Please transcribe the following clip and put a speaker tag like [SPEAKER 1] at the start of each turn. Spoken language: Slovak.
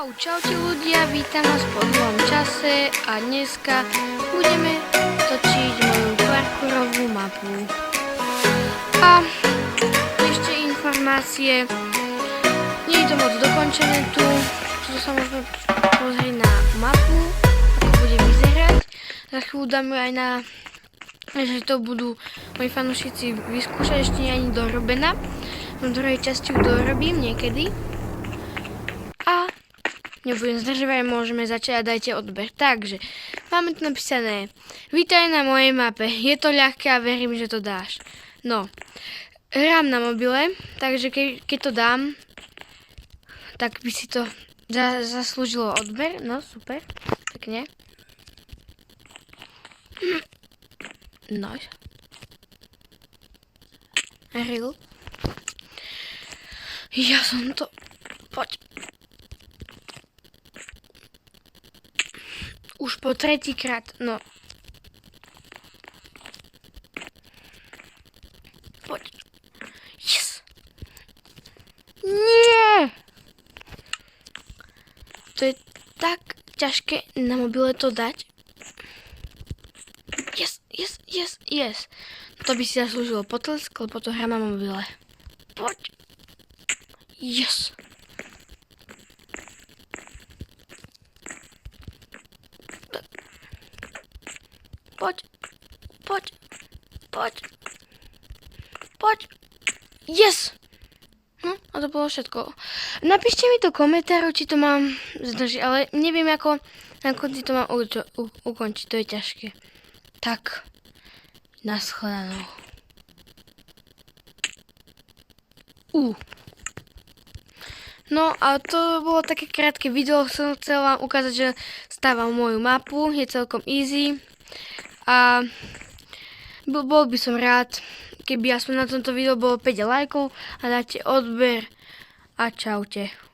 [SPEAKER 1] Čau, čaute ľudia, vítam vás po dlhom čase a dneska budeme točiť moju parkourovú mapu. A ešte informácie, nie je to moc dokončené tu, tu sa môžeme pozrieť na mapu, ako bude vyzerať. Za chvíľu dáme aj na že to budú moji fanúšici vyskúšať, ešte nie ani dorobená. V druhej časti ju dorobím niekedy. Nebudem zdržovať, môžeme začať a dajte odber. Takže, máme tu napísané, vítaj na mojej mape, je to ľahké a verím, že to dáš. No, hrám na mobile, takže ke, keď to dám, tak by si to za, zaslúžilo odber. No, super, pekne. Nice. Real. Ja som to... Poď. Už po tretíkrát, no. Poď. Yes. Nie! To je tak ťažké na mobile to dať. Yes, yes, yes, yes. To by si zaslúžilo potlesk, lebo to hrám na mobile. Poď. Yes. Poď. Poď. Poď. Poď. Yes. Hm, a to bolo všetko. Napíšte mi to komentáru, či to mám zdržiť, ale neviem, ako na konci to mám ukončiť, to je ťažké. Tak, naschledanou. U. No a to bolo také krátke video, som chcela vám ukázať, že stávam moju mapu, je celkom easy. A bol, by som rád, keby aspoň na tomto videu bolo 5 lajkov a dáte odber a čaute.